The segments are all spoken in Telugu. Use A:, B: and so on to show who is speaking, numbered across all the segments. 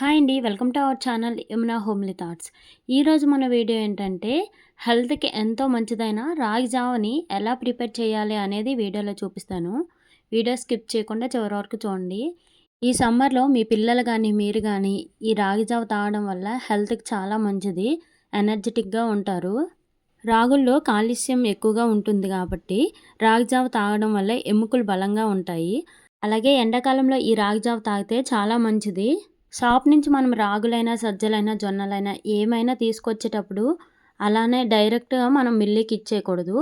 A: హాయ్ అండి welcome to our channel Yamuna homely thoughts. ఈరోజు మన వీడియో ఏంటంటే హెల్త్కి ఎంతో మంచిదైన రాగి జావని ఎలా ప్రిపేర్ చేయాలి అనేది వీడియోలో చూపిస్తాను. వీడియో స్కిప్ చేయకుండా చివరి వరకు చూడండి. ఈ సమ్మర్లో మీ పిల్లలు కానీ మీరు కానీ ఈ రాగి జావ తాగడం వల్ల హెల్త్కి చాలా మంచిది ఎనర్జెటిక్గా ఉంటారు. రాగుల్లో కాలుష్యం ఎక్కువగా ఉంటుంది కాబట్టి రాగి జావ తాగడం వల్ల ఎముకలు బలంగా ఉంటాయి. అలాగే ఎండాకాలంలో ఈ రాగి జావ తాగితే చాలా మంచిది. షాప్ నుంచి మనం రాగులైనా సజ్జలైనా జొన్నలైనా ఏమైనా తీసుకొచ్చేటప్పుడు అలానే డైరెక్ట్గా మనం మిల్లికి ఇచ్చేయకూడదు.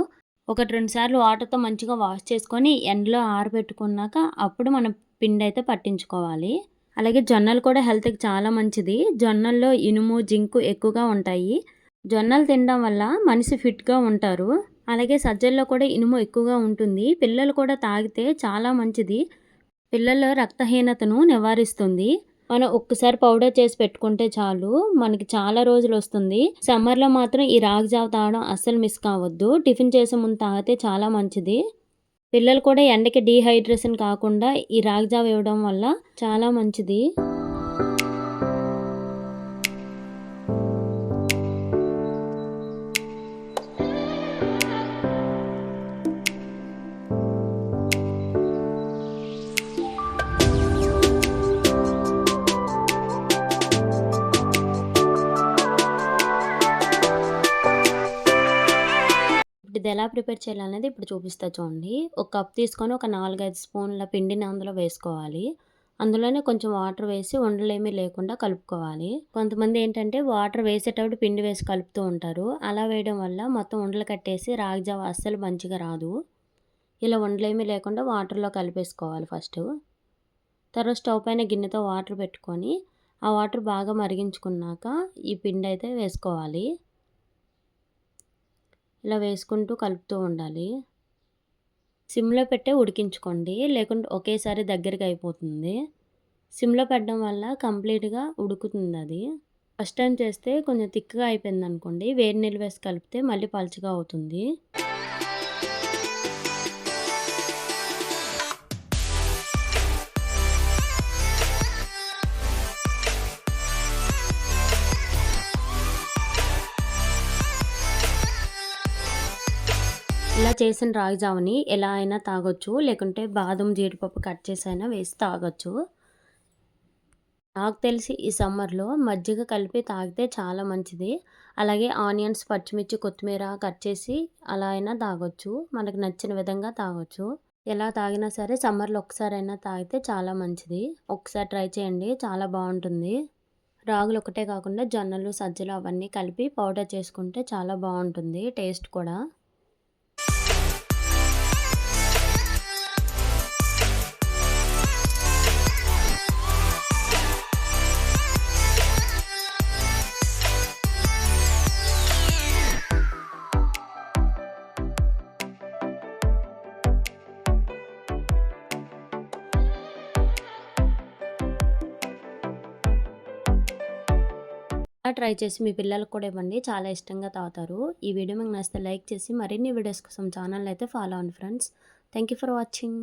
A: ఒకటి రెండు సార్లు వాటర్తో మంచిగా వాష్ చేసుకొని ఎండలో ఆరబెట్టుకున్నాక అప్పుడు మనం పిండి అయితే పట్టించుకోవాలి. అలాగే జొన్నలు కూడా హెల్త్కి చాలా మంచిది. జొన్నల్లో ఇనుము జింకు ఎక్కువగా ఉంటాయి. జొన్నలు తినడం వల్ల మనిషి ఫిట్గా ఉంటారు. అలాగే సజ్జల్లో కూడా ఇనుము ఎక్కువగా ఉంటుంది. పిల్లలు కూడా తాగితే చాలా మంచిది. పిల్లల్లో రక్తహీనతను నివారిస్తుంది. మనం ఒక్కసారి పౌడర్ చేసి పెట్టుకుంటే చాలు. మనకి చాలా రోజులు వస్తుంది. సమ్మర్లో మాత్రం ఈ రాగి జావ తాగడం అస్సలు మిస్ కావద్దు. టిఫిన్ చేసే ముందు తాగితే చాలా మంచిది. పిల్లలు కూడా ఎండకి డీహైడ్రేషన్ కాకుండా ఈ రాగి జావ ఇవ్వడం వల్ల చాలా మంచిది. ఇది ఎలా ప్రిపేర్ చేయాలనేది ఇప్పుడు చూపిస్తా చూడండి. ఒక కప్ తీసుకొని ఒక నాలుగైదు స్పూన్ల పిండిని అందులో వేసుకోవాలి. అందులోనే కొంచెం వాటర్ వేసి ఉండలేమీ లేకుండా కలుపుకోవాలి. కొంతమంది ఏంటంటే వాటర్ వేసేటప్పుడు పిండి వేసి కలుపుతూ ఉంటారు. అలా వేయడం వల్ల మొత్తం ఉండలు కట్టేసి రాగిజావ అస్సలు మంచిగా రాదు. ఇలా ఉండలేమీ లేకుండా వాటర్లో కలిపేసుకోవాలి ఫస్ట్. తర్వాత స్టవ్ పైన గిన్నెతో వాటర్ పెట్టుకొని ఆ వాటర్ బాగా మరిగించుకున్నాక ఈ పిండి అయితే వేసుకోవాలి. ఇలా వేసుకుంటూ కలుపుతూ ఉండాలి. సిమ్లో పెట్టే ఉడికించుకోండి. లేకుంటే ఒకేసారి దగ్గరికి అయిపోతుంది. సిమ్లో పెట్టడం వల్ల కంప్లీట్గా ఉడుకుతుంది అది ఫస్ట్ టైం చేస్తే కొంచెం థిక్గా అయిపోయింది అనుకోండి వేడి నీళ్ళు వేసి కలిపితే మళ్ళీ పలుచగా అవుతుంది. ఇలా చేసిన రాగి జావని ఎలా అయినా తాగొచ్చు లేకుంటే బాదం జీడిపప్పు కట్ చేసి అయినా వేసి తాగొచ్చు. నాకు తెలిసి ఈ సమ్మర్లో మజ్జిగ కలిపి తాగితే చాలా మంచిది. అలాగే ఆనియన్స్ పచ్చిమిర్చి కొత్తిమీర కట్ చేసి అలా అయినా తాగొచ్చు. మనకు నచ్చిన విధంగా తాగొచ్చు. ఎలా తాగినా సరే సమ్మర్లో ఒకసారైనా తాగితే చాలా మంచిది. ఒకసారి ట్రై చేయండి చాలా బాగుంటుంది. రాగులు ఒకటే కాకుండా జొన్నలు సజ్జలు అవన్నీ కలిపి పౌడర్ చేసుకుంటే చాలా బాగుంటుంది టేస్ట్ కూడా. ట్రై చేసి మీ పిల్లలకు కూడా ఇవ్వండి. చాలా ఇష్టంగా తాగుతారు. ఈ వీడియో మీకు నచ్చితే లైక్ చేసి మరిన్ని వీడియోస్ కోసం ఛానల్ అయితే ఫాలో అవ్వండి friends. Thank you for watching.